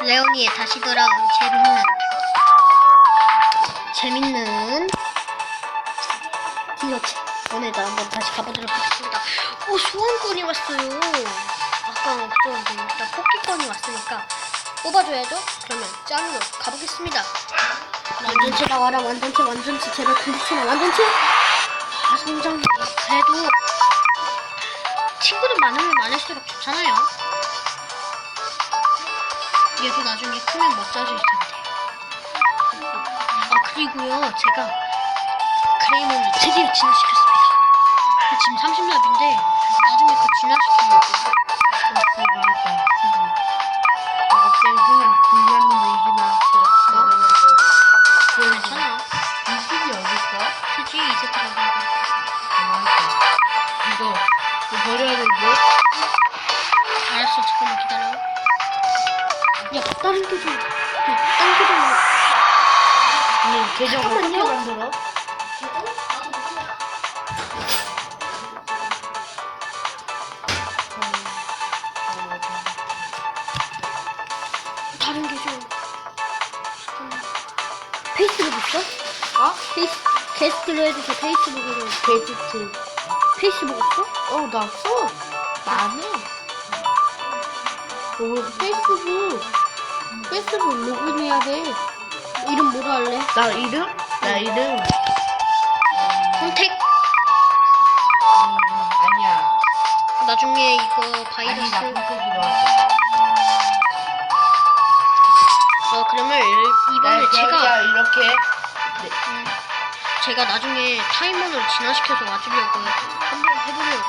레오니의 다시 돌아온 재밌는 재밌는 디저트 오늘도 한번 다시 가보도록 하겠습니다. 오 소원권이 왔어요. 아까 없었는데 일단 뽑기권이 왔으니까 뽑아줘야죠. 그러면 짱으로 가보겠습니다. 완전체 나와라 완전체 완전체 제발 근처나 완전체. 아 성장 그래도 친구들 많으면 많을수록 좋잖아요. 얘도 나중에 크면 멋져질 텐데. 아 그리고요 제가 그레이몬을 드디어 진화시켰습니다. 지금 30렙인데 나중에 그 진화시키려고. 계정 어떻게. 만들어? 다른. 잠깐만. 페이스북 있어? 어? 페이스 게스트로 돼 페이스북으로. 게스트. 페이스북 없어? 어, 나 써. 나는. 너 페이스북. 페이스북 로그인해야 돼. 이름 뭐로 할래? 나 이름? 나 이름. 컨택. 음, 아니야. 나중에 이거 아니, 바이러스. 나 할게. 어 그러면 일- 나 이번에 제가 제가 이렇게. 네. 음, 제가 나중에 타이머를 진화시켜서 와주려고 한번 해보려고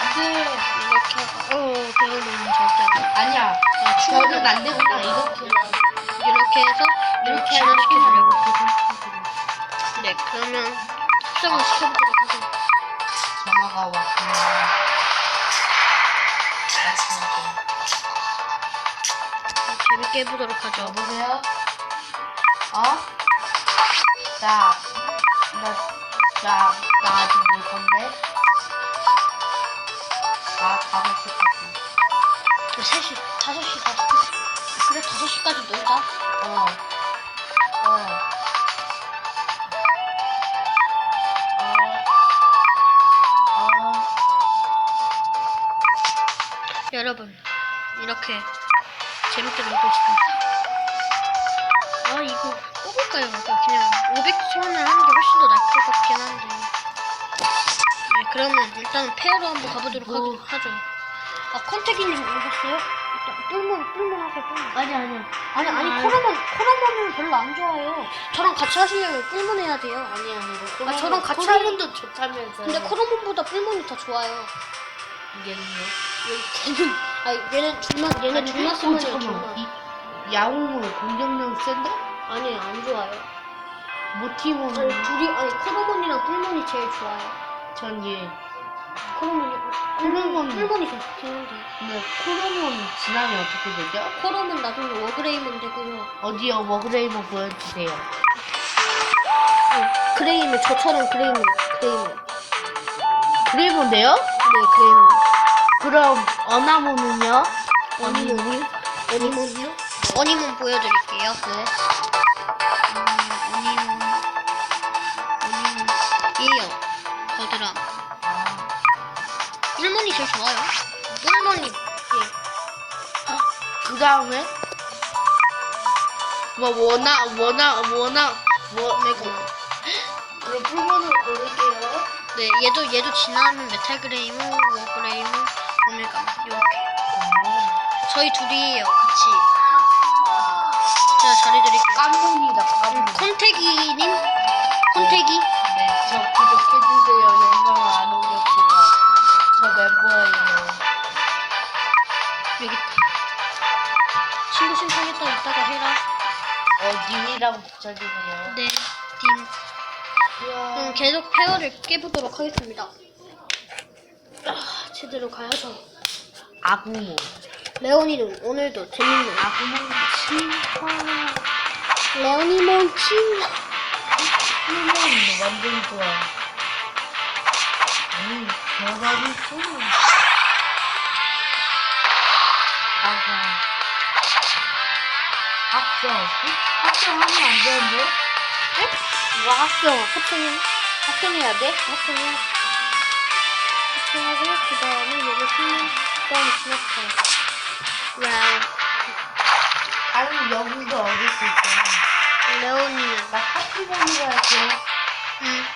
안 돼. 이렇게 하고 어 배우면 절대 안 아니야. 아, 저는 안 되구나. 이렇게. 이렇게 해서 이렇게 진화시켜주려고 하시키려고. 네 그러면 합성을 시켜보도록 하죠 전화가 왔구나. 재밌게 해보도록 하죠 여보세요? 어? 나, 나, 나, 나 아직 놀 건데? 나 다섯 시까지. 3시 5시 5시 그래 5시까지 놀자 어. 어. 여러분 이렇게 재밌게 놀고 있습니다 아 이거 뽑을까요 그냥 500원을 하는 게 훨씬 더 나을 것 같긴 한데 네 그러면 일단은 페어로 한번 가보도록 뭐. 하, 하죠 아 컨택이님 오셨어요? 일단 뿔몬 뿔몬 하세요 뿔몬 아니, 아니. 아니 아니 아니. 코로몬 코로몬은 별로 안 좋아해요 저랑 같이 하시려면 뿔몬 해야 돼요 아니, 아니. 아, 저랑 같이 코로몬도 좋다면서요. 근데 코로몬보다 뿔몬이 더 좋아요 얘는요? 얘- 걔는 아니 얘는 줄만 얘는 아니, 줄만 어, 잠깐만. 이 야옹을 공격력 센데? 아니 안 좋아요 모티몬 아니 둘이 아니 코로몬이랑 뿔몬이 제일 좋아요 전 얘. 코로몬이 코로몬. 뿔몬이 더 좋긴 한데 근데 코로몬 지나면 어떻게 되죠? 코로몬 나중에 워그레이몬 되고요 어디요? 머그레이몬 보여주세요. 응, 그레이몬 저처럼 그레이몬 그레이몬 그레이몬데요? 네 그레이몬 그럼 어나몬은요? 어니몬이요? 어니몬이요? 어니몬 보여드릴게요. 네. 음, 어니몬. 어니몬 얘요. 거드람 아, 뿔몬이 제일 좋아요. 뿔몬이 예. 그 다음에? 뭐 워낙 워낙 워낙 뭐 메고 그럼 풀몬을 고를게요. 네 얘도 얘도 지나면 메탈 그레이몬 워그레이몬 오메가 이렇게 저희 둘이에요 같이 제가 잘해드릴게요 깜몬이다 깜몬. 콘태기님 콘태기 네, 저 구독해주세요. 영광을 안 올렸지만 저 멤버예요. 여기 친구 신청했다 이따가 해라 어 님이라고 붙여주세요. 네 딘. 이야. 그럼 계속 페어를 깨보도록 하겠습니다 아, 제대로 가야죠 아구몬. 레오니는 오늘도 재밌는 아구몬 친화. 레오니몬 친 풀몬 완전 좋아. 아니 대박이 풀몬. 아가. 합성. 합성하면 안 되는데? 네? 이거 합성, 합성해. 합성해야 돼? 합성해. 합성하고, 그 다음에 이거 쓰면, 그 다음에 진압해. 야, 아니, 여기도 얻을 수 있잖아. 레온이는. 나 파티본이라 할게. 응.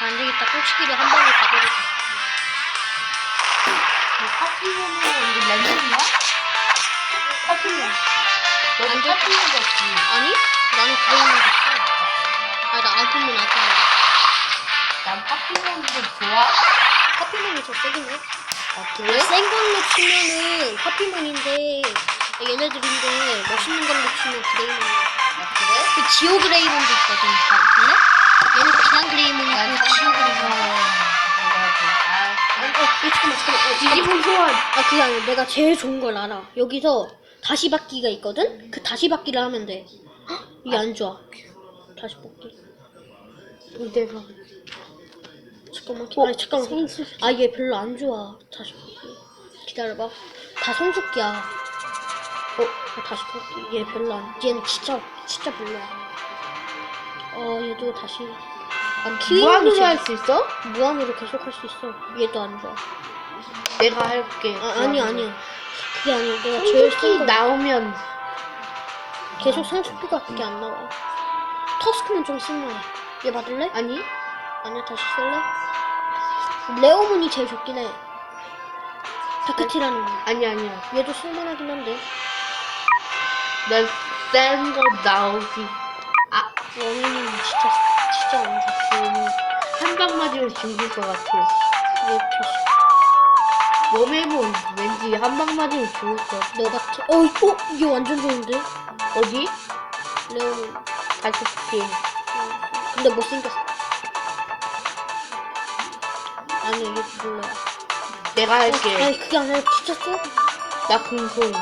안 되겠다. 꼴치기를 한 방에 가버리자. 파티본은 이거 랜덤이야? 파티본. 너도 안 돼. 파티본이었지. 아니? 나는 그런 거 있어. 아, 나 아프면 아프면. 난 파티본도 좋아. 하피몬이 더 세긴 해. 아, 그래? 센 걸로 치면은 하피몬인데, 얘네들인데, 멋있는 걸로 치면 그레이몬이야. 아, 그래? 그 지오 그레이몬도 있거든. 봐, 볼래? 얘는 그냥 그레이몬이고, 난 지오 그레이몬. 아, 어, 어, 잠깐만, 잠깐만. 어, 뒤집은 소환. 아, 그게 아니라 내가 제일 좋은 걸 알아. 여기서 다시 받기가 있거든? 그 다시 받기를 하면 돼. 헉, 이게 안 좋아. 다시 받기. 이대로. 잠깐만, 아니, 잠깐만. 아, 얘 별로 안 좋아. 다시. 기다려봐. 다 성숙기야. 어, 어, 다시 받기. 얘 별로 안, 얘는 진짜, 진짜 별로야. 어, 얘도 다시. 아, 무한으로 할 수 있어? 무한으로 계속 할 수 있어. 얘도 안 좋아. 내가 할게. 아, 아니, 아니야. 그게 아니야. 내가 제일 성숙기. 나오면 계속 성숙기가 그게 안 나와. 터스크는 좀 쓸만해. 얘 받을래? 아니? 아니야, 다시 쓸래? 레오문이 제일 좋긴 해. 다크티라는 거. 아니 아니야. 얘도 쓸만하긴 한데. 난 센거 나오기. 아, 원인은 진짜, 진짜 안 좋아. 한방 맞으면 죽을 것 같아. 얘 다시. 웜해본 왠지 한방 맞으면 죽을 것 같아. 너 같아. 어, 어, 이게 완전 좋은데? 어디? 다시 볼게. 근데 못생겼어. 아니, 이게 별로야. 내가 어, 할게. 아니, 그게 아니라 진짜 써? 나 금손.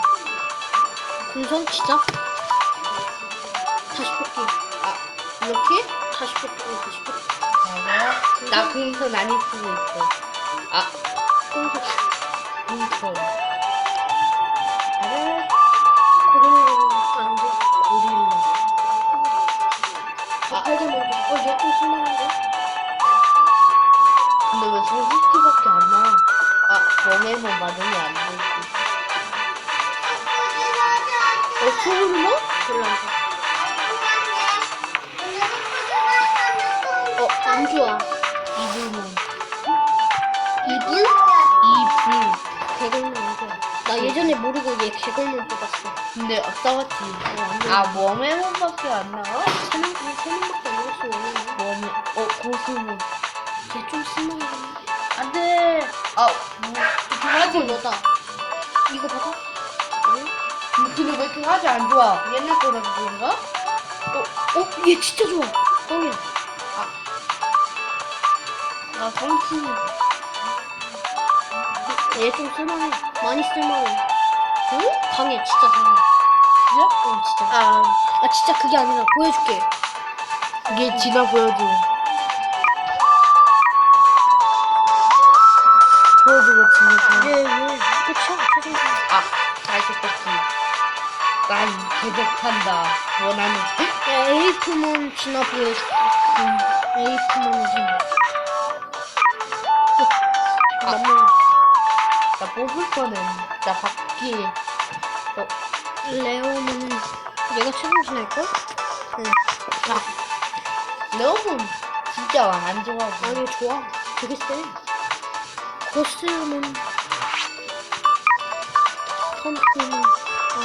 금손 진짜? 다시 볼게. 아, 이렇게? 다시 볼게. 어, 다시 볼게. 나 금손 아닐 수도 있어. 아, 금손. 금손. 나를 고릴라는 안 돼. 고릴라. 아, 팔개 먹어. 어, 얘좀 쓸만한데? 근데 왜 성숙기밖에 안 나와? 아, 웜해본 맞으면 안 되지. 어, 수르마? 별로 안 좋아. 어, 안 좋아. 이불몬. 이불? 이불. 개걸문 안 좋아. 나 예전에 모르고 얘 개걸문 뽑았어. 근데 싸웠지. 아, 웜해본밖에 안 나와? 세 명, 세 명밖에 안 나왔어. 웜해, 어, 고수몬. 얘좀 쓸만하긴 안 돼. 아, 뭐, 해. 이거 너다. 이거 봐봐. 근데 근데 왜 이렇게 하지 안 좋아? 옛날 거라 그런가? 어, 얘 진짜 좋아. 뻥이야. 나 성치. 얘좀 쓸만해. 많이 쓸만해. 응? 강해, 진짜 강해. 진짜? 어, 진짜. 아, 아, 진짜 그게 아니라 보여줄게. 이게 지나 보여줘. 얘, 끝이야. 아, 잘 썼지. 난 계속한다. 원하는. 야, 에이프몬 지나 보여줄게. 응, 에이프몬 지나. 아. 나무, 나 뽑을 거는 나 바퀴. 어, 레오는 얘가 최종 지날걸? 응. 아, 레오몬 진짜 안 좋아하고. 아니, 좋아. 되게 세. 거스는, 턴크는, 아,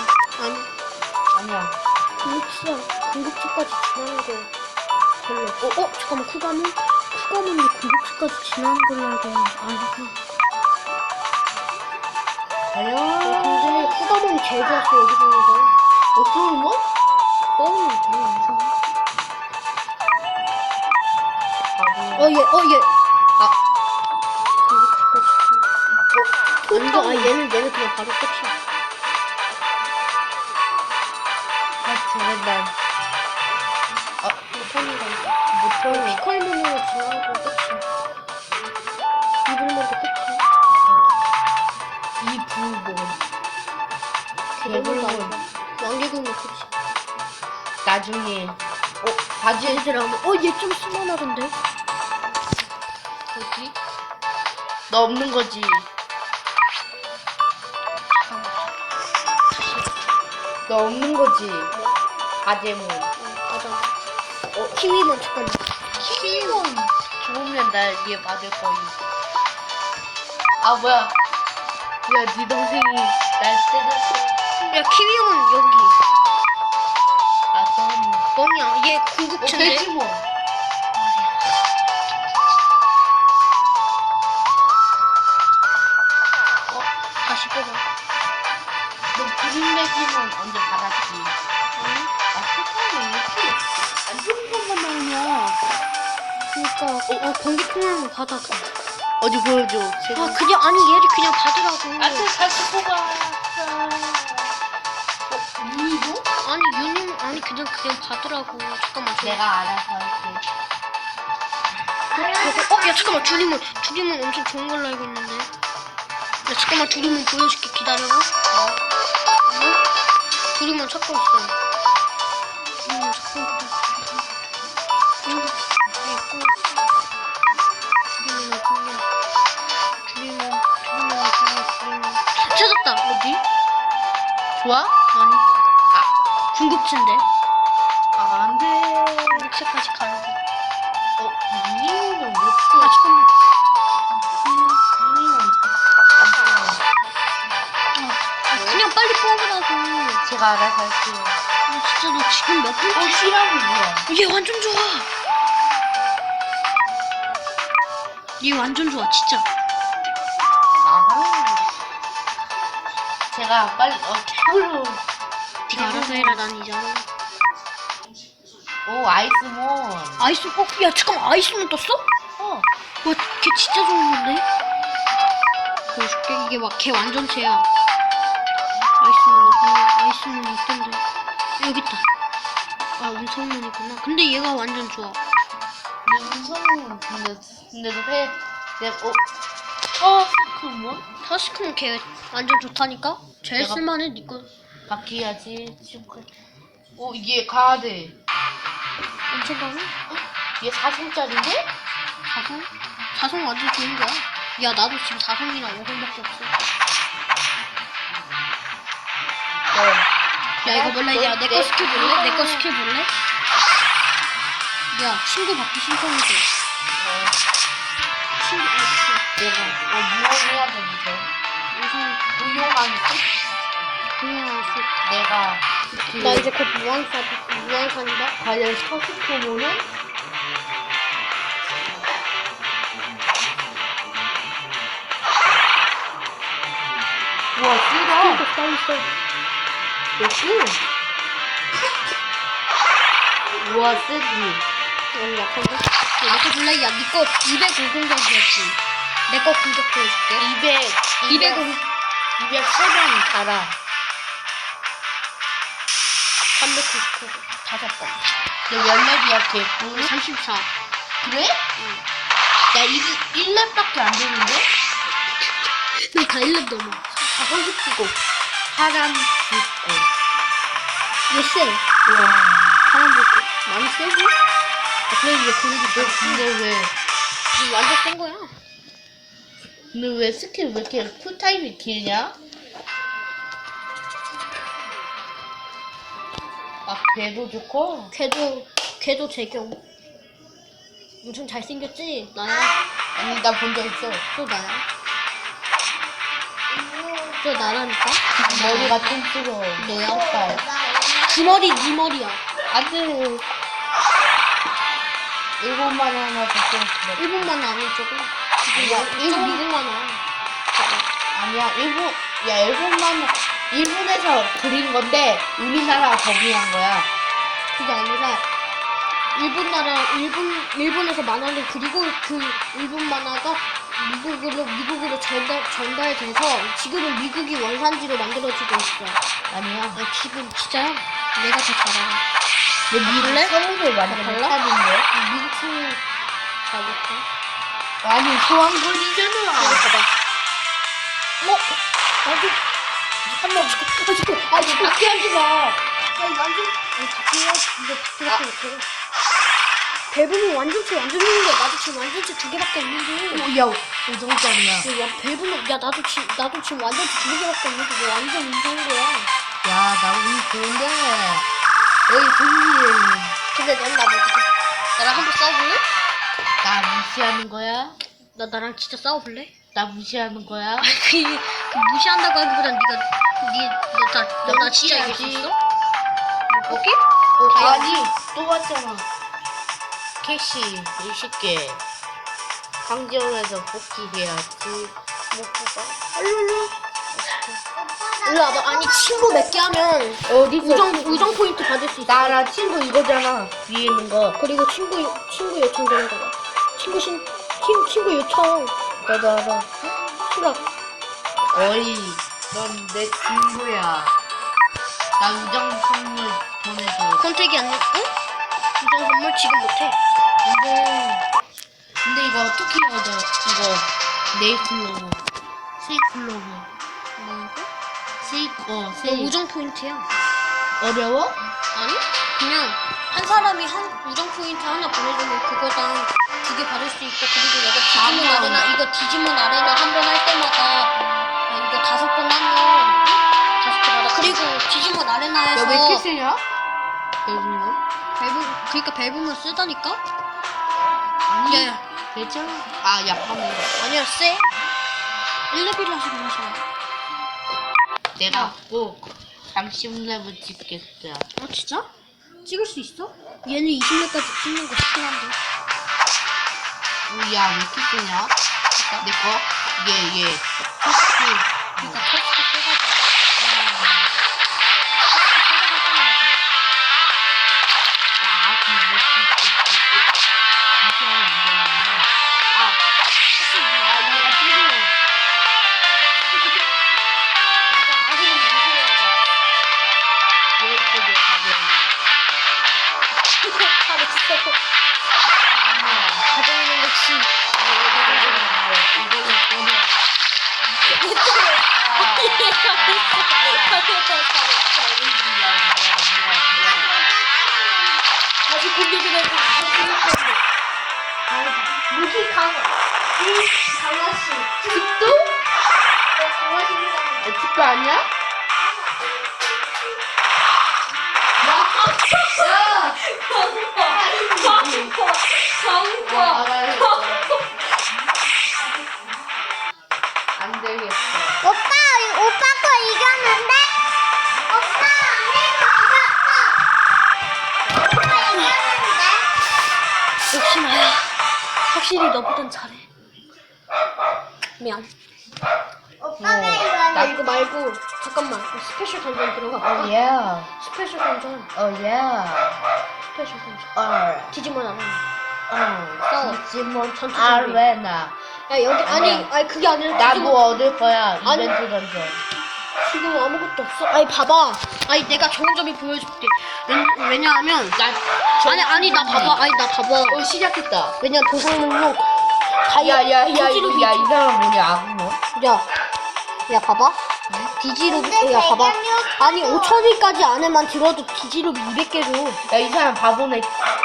아니. 아니야. 궁극치야. 궁극치까지 지나는 거 별로. 어, 어, 잠깐만, 쿠가문? 쿠가문이 궁극치까지 지나는 걸로 알고 있는데, 아니구나. 어, 과연? 근데 쿠가문이 제일 좋았어, 여기 중에서. 어떤 뭐? 뻥은 별로 안 좋아. 바보. 어, 얘, 어, 얘. 먼저 아 얘는 얘는 그냥 바로 끝이야. 아 제발 아. 못하는 거 못하는 피컬 눈으로 지나고 끝이야. 이불만도 끝이야. 이 부분 대불만 대불만. 왕개군도 끝이야. 나중에 어 바지에 얘들 하면 어얘 좀 숨어나던데. 뭐지? 너 없는 거지. 너 없는 거지. 어, 맞아. 어, 키위몬 잠깐만. 키위몬 죽으면 날얘 맞을 거니. 아 뭐야? 야, 네 동생이 날 때렸어. 야, 키위몬 여기. 아, 썸. 뭐냐? 얘 어, 궁극체인데? 돼지몬. 그니까, 어, 공기 통화는 받아. 그럼. 어디 보여줘. 아, 그냥, 아니, 얘를 그냥 받으라고. 아, 그 다시 뽑아. 어, 유니도? 아니, 유님, 아니, 그냥, 그냥 받으라고. 잠깐만, 저. 내가 알아서 할게. 저거, 어, 야, 잠깐만, 주림은, 주림은 엄청 좋은 걸로 알고 있는데. 야, 잠깐만, 주림은 보여줄게. 기다려봐. 어? 주림은 찾고 있어. 좋아? 아니. 아, 궁극체인데? 아, 안 돼. 궁극체까지 가야 돼. 어, 유니는 못 아, 써. 유니는 안 돼. 아, 그냥 빨리 뽑으라고. 제가 알아서 할게요. 아, 진짜 너 지금 몇 어, 분째? 시라고 뭐야? 얘 완전 좋아. 얘 완전 좋아, 진짜. 아하. 제가 빨리, 어, 캡으로. 네가 알아서 해라, 난 이잖아. 오, 아이스몬. 아이스, 어, 야, 잠깐만, 아이스몬 떴어? 어. 와, 걔 진짜 좋은 건데? 보여줄게. 이게 막, 걔 완전체야. 아이스몬 어디, 아이스몬 있던데. 여기 있다. 아, 운성문이구나. 근데 얘가 완전 좋아. 근데 우선은, 근데, 근데도 해. 내가, 어? 타스크는 걔 완전 좋다니까? 제일 내가- 쓸만해, 니꺼. 바뀌어야지. 지금. 어, 이게 돼. 엄청 강해? 얘 4승짜리인데? 사성? 사성 완전 좋은 거야. 야, 나도 지금 사성이랑 5성밖에 없어. 어. 야, 이거 몰래, 야, 내거 스킬 볼래? 내거 스킬 볼래? 야, 친구 받기 신청해줘. 어, 친구, 어, 내가, 어, 무언해야 돼, 이제. 우선, 무용한, 그냥, 내가. 나 이제 곧 무한사, 무한사인다? 과연 서스코모는? 우와, 쓰다. 또 빨리 써. 역시. 우와, 쓰지. 너무 약한데? 야, 내거 볼래? 야, 니거 250공격이었지. 내 거 공격 보여줄게. 200, 200은 200세번 달아. 399. 다섯 번. 너몇 렙이야, 걔? 우리 34. 그래? 응. 야, 이게 1렙밖에 안 되는데? 너다 1렙 넘어. 가성 시키고, 파란 붓고. 얘 세. 우와. 사람 볼게. 많이 세지? 그래, 얘 공격이 너너 근데 왜, 이거 완전 센 거야. 근데 왜 스킬 왜 이렇게 쿨타임이 길냐? 아, 배도 좋고? 걔도, 걔도 재경. 엄청 잘생겼지? 나야. 아니, 나 본 적 있어. 또 나야. 또 나라니까? 머리가 뚱뚱어. 너야? 살그 머리, 네 머리야. 안 돼. 일본만 하나 더 좀. 일본만 아니, 조금. 아니야, 일본- 미국만 와. 아니야, 일본, 야, 일본만, 일본에서 그린 건데, 우리나라가 법이한 거야. 그게 아니라, 일본 나라, 일본, 일본에서 만화를 그리고 그 일본 만화가 미국으로, 미국으로 전달, 전달돼서 지금은 미국이 원산지로 만들어지고 있어. 아니야. 아, 지금 진짜야? 내가 더잘 알아. 내 미래 서울을 완전 달라? 못하는데? 미국 생일 잘 못해. 아니, 소환군이잖아. 봐봐. 어? 아직 한번 아직 아 지금 밖에 하지 마. 아니 완전 아니 바퀴야 이거 바퀴밖에 못해. 밸브는 완전체 완전 있는데 나도 지금 완전체 두 개밖에 없는데. 오, 야, 5점짜리야. 야, 밸브는 야 나도 지금 나도 지금 완전체 두 개밖에 없는데 왜 완전 인정인 거야? 야, 나 운이 좋은데. 여기 승리. 근데 넌나 못해. 나랑 한번 싸워볼래? 나 무시하는 거야? 나 나랑 진짜 싸워볼래? 나 무시하는 거야? 아니 그, 그 무시한다고 하기보단 네가 네너나 진짜 이길 수 무시하지. 있어? 오케이? 어, 아니. 또 왔잖아. 캐시, 20개. 상점에서 복귀 해야지. 못 뽑아. 일로 일로 와봐. 아니 친구 몇 개 하면 어디서? 우정 우정 포인트 받을 수 있어. 나랑 친구 이거잖아. 위에 있는 거. 그리고 친구 친구 요청 되는 거봐. 친구 신 친, 친구 요청. 나도 알아. 수락. 어이, 넌 내 친구야. 나 우정 선물 보내줘. 컨택이 안 돼. 응? 우정 선물 지금 못해. 근데, 근데 이거 어떻게 얻어? 이거, 네이클로브. 세이클로브. 뭐라고? 세이, 어, 너 세이. 우정 포인트야. 어려워? 아니? 그냥 한 사람이 한 우정 포인트 하나 보내주면 그거당 두 개 받을 수 있고 그리고 내가 디지몬 아마. 아레나 이거 디지몬 아레나 한 번 할 때마다 아, 이거 다섯 번 하면 응? 다섯 개 받아. 그리고 디지몬 아레나에서 야, 왜 이렇게 세냐? 벨브는? 밸브 그러니까 밸브만 쓰다니까? 아니, 야, 야. 괜찮아. 아, 약하네. 아니야 쎄. 1레벨 하시고 하시라. 내가 꼭 30렙을 찍겠어. 아 진짜? 찍을 수 있어? 얘는 20레까지 찍는 거 쉽긴 한데. 오, 야, 왜 이렇게 세냐? 내 거? 얘, 얘. 터스트. 그러니까 터스 확실히 너보단 잘해. 미안. 오빠가 어, 나? 이거 말고 잠깐만 스페셜 던전 들어가 봐. 어, 예. 스페셜 던전. 어, 예. 스페셜 던전. 어, 디지몬 안 해. 어. 싸워. 디지몬 전투 아레나. 야 여기 아니 아니야. 아니 그게 아니라 나 디지몬 뭐 얻을 거야? 아니. 이벤트 던전. 지금 아무것도 없어. 아니 봐봐. 아니 내가 좋은 점이 보여줄게. 왜, 왜냐하면 나 아니 아니 나 봐봐. 아니 나 봐봐. 어, 시작했다. 왜냐 보상 능력 다이아 야, 야, 야, 이 사람 뭐냐, 아구모? 야, 야 봐봐. 디지로 근데 야 봐봐. 아니 5천일까지 안에만 들어도 디지로 200개 줘. 야, 이 사람 바보네.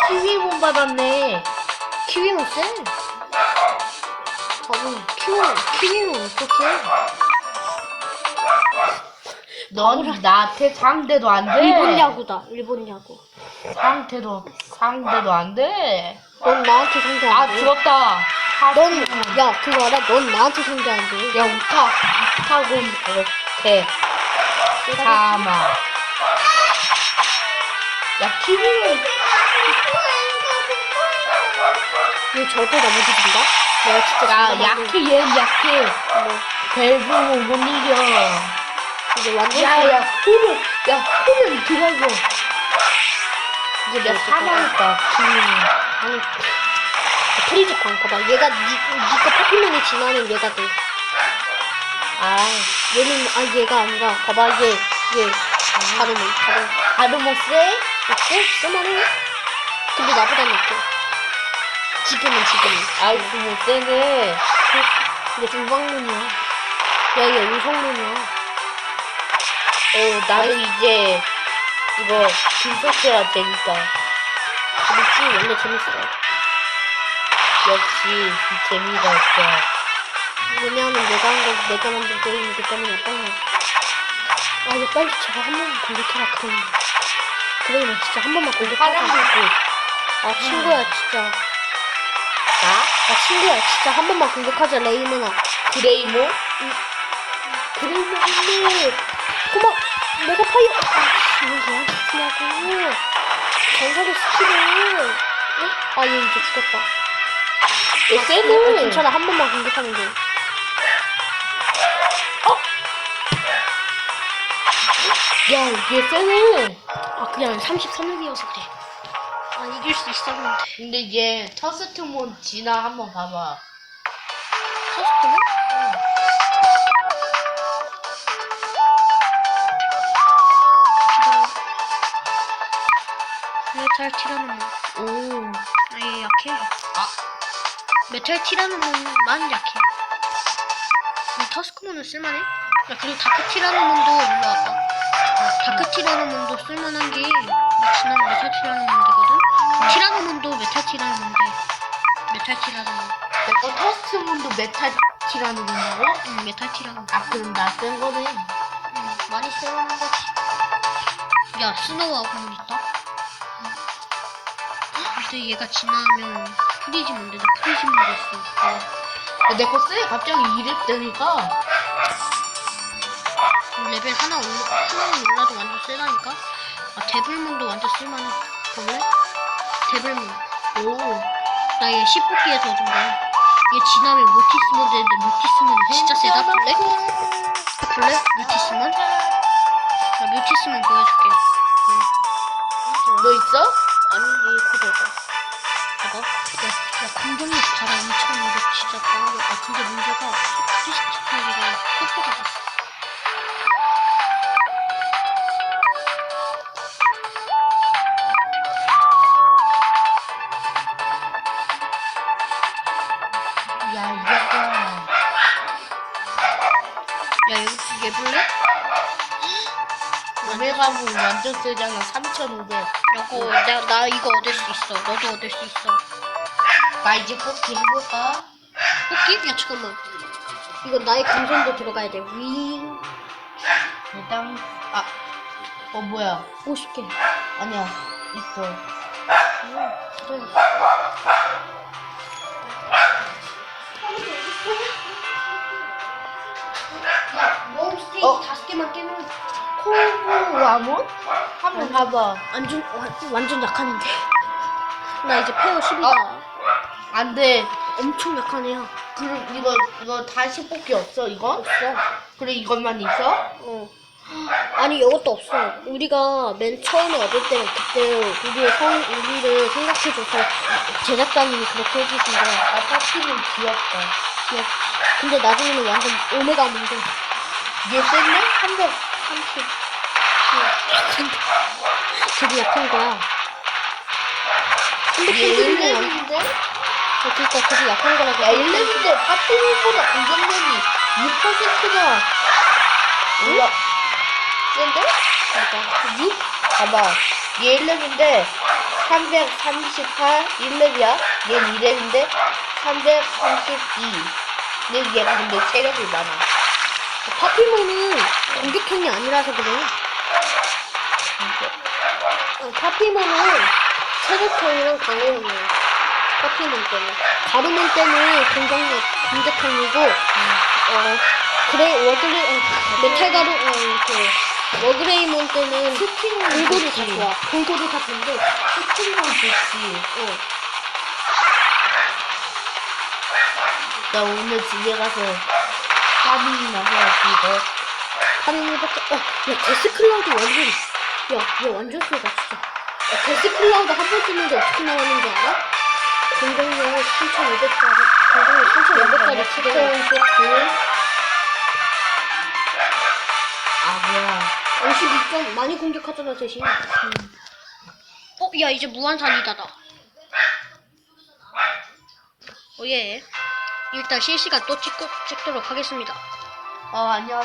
키위몬 받았네. 키위는 쎄. 바보 키위는 키위는 어떻게? 넌 나한테 상대도 안 돼. 일본 야구다. 일본 야구. 상태도, 상대도 안 돼. 넌 나한테 상대 아, 안 돼. 죽었다. 넌, 야, 그거 알아? 넌 나한테 상대 안 돼. 야, 우타, 우타곤, 이렇게. 사마. 야, 키위몬. 얘 절대 넘어지긴다? 내가 진짜 야, 약해, 얘는 약해. 뭐, 벨브몬 못 이겨. 이제 완전. 야, 야, 호면, 야, 호면 드라이버. 이제 야, 뭐 사망했다, 키위몬. 아니, 프리즈 광 봐봐. 얘가 니, 니가 파피맨이 지나면 얘가 돼. 아, 얘는, 아, 얘가 아니라, 봐봐, 얘, 얘. 다른 애, 다른. 아르모스? 있고? 쓸만해? 근데 나보다 낫게. 지금은, 지금은. 아이스 못 세네. 근데 중방문이야. 야, 얘 우성문이야. 어, 나도 이제 이거 김석재가 되니까. 재밌지? 원래 재밌어. 역시 이 재미가 없어. 왜냐하면 내가 한 거, 내가 만든 게임이기 때문에 빨리. 아, 이거 빨리 제가 한 번만 공격해라, 그러면. 그러면 진짜 한 번만 공격하자. 아, 친구야, 진짜. 나? 아, 친구야, 진짜 한 번만 공격하자, 레이문아. 그레이모? 그러면 안 돼. 고마 내가 파이어. 아, 이거 얘한테 주냐고. 전설의 스킬을. 응? 아, 얘 이제 죽었다. 얘 아, 쎄네. 괜찮아, 한 번만 공격하면 돼. 야, 얘 쎄네. 아, 그냥 33렙이어서 그래. 아, 이길 수 있었는데. 근데 얘 터스트몬 지나 한번 봐봐. 터스트는? 메탈 티라노몬. 오. 아얘 약해. 아, 메탈 티라노몬만 약해. 음, 터스크몬은 쓸만해? 야, 그리고 다크 티라노몬도 올라왔다. 다크 티라노몬도 쓸만한 게 지난 메탈 티라노몬드거든? 티라노몬도 메탈 티라노몬데. 메탈 티라노몬. 내거 터스트몬도 메탈 티라는 건다고? 응, 메탈 티라노몬. 아, 그럼 나센 거네. 응, 많이 쓸만한 거지. 야, 스노우하고 있다? 근데 얘가 지나면 프리즘인데, 나 프리즘으로 했어. 내거 쎄. 갑자기 2렙 되니까. 레벨 하나 올라, 하나는 올라도 완전 세다니까? 아, 데블문도 완전 쓸만해. 볼래? 데블문. 오. 나 얘 10뽑기에서 좀 봐. 얘 지나면 뮤티스몬 되는데 뮤티스몬 진짜 세다? 볼래? 볼래? 뮤티스몬? 나 뮤티스몬 보여줄게. 너 있어? 아니, 얘 그거다. 봐봐. 야, 야, 공격력 봐라. 2,200 진짜 방어력. 아, 근데 문제가 크리스티칼이랑 코프가 났어. 야, 이겼다. 야, 얘, 얘 볼래? 오메가문 완전 세잖아. 3,500. 이거 나, 나 이거 얻을 수 있어. 너도 얻을 수 있어. 나 이제 뽑기 해볼까? 뽑기? 야 잠깐만. 이거 나의 감정도 들어가야 돼. 윙. 일단, 아. 어, 뭐야. 50개. 아니야. 있어. 그래. 어? 다섯 개만 깨면 콜브 와몬? 한번 봐봐. 완전 완- 완전 약하는데. 나 이제 페어 10이다. 어? 안 돼. 엄청 애야. 그럼 이거, 이거 다시 뽑기 없어, 이거? 없어. 그래, 이것만 있어? 어. 아니 이것도 없어. 우리가 맨 처음에 얻을 때 그때 우리의 성 우리를 생각해줘서 제작자님이 그렇게 해주신 거야. 아, 파티는 귀엽다. 귀엽. 근데 나중에는 완전 오메가 문제. 얘 쎘네? 330. 되게 약한 거야. 근데 완 1렙인데? 어, 그러니까 되게 약한 거라고. 야, 1렙인데 파티보다 공격력이 6%가 올라. 센데? 그러니까 6? 봐봐. 얘 1렙인데 338 1렙이야. 얘 2렙인데 332. 근데 얘가 근데 체력이 많아. 파피몬은 공격형이 아니라서 그래. 어, 파피몬은 체력형이랑 강해형이야. 파피몬 때는. 가루몬 때는 공격력, 공격형이고, 어, 그래, 워그레, 어, 메탈 가루, 어, 그, 워그레이몬 때는 골고루 다. 좋아. 골고루 다 좋은데, 스팅은 좋지. 어. 나 오늘 집에 가서 파밍이나 해야지, 이거. 파밍해봤자, 어, 야, 데스클라우드 완전, 야, 얘 완전 세다, 진짜. 야, 데스클라우드 한 번 쓰는데 어떻게 나왔는지 알아? 공격력 3,500짜리, 공격력 3,500짜리 치고, 스톤 아, 뭐야. 52점 많이 공격하잖아, 대신. 어, 야, 이제 무한산이다다. 어, 예. 일단 실시간 또 찍고, 찍도록 하겠습니다. 어, 안녕.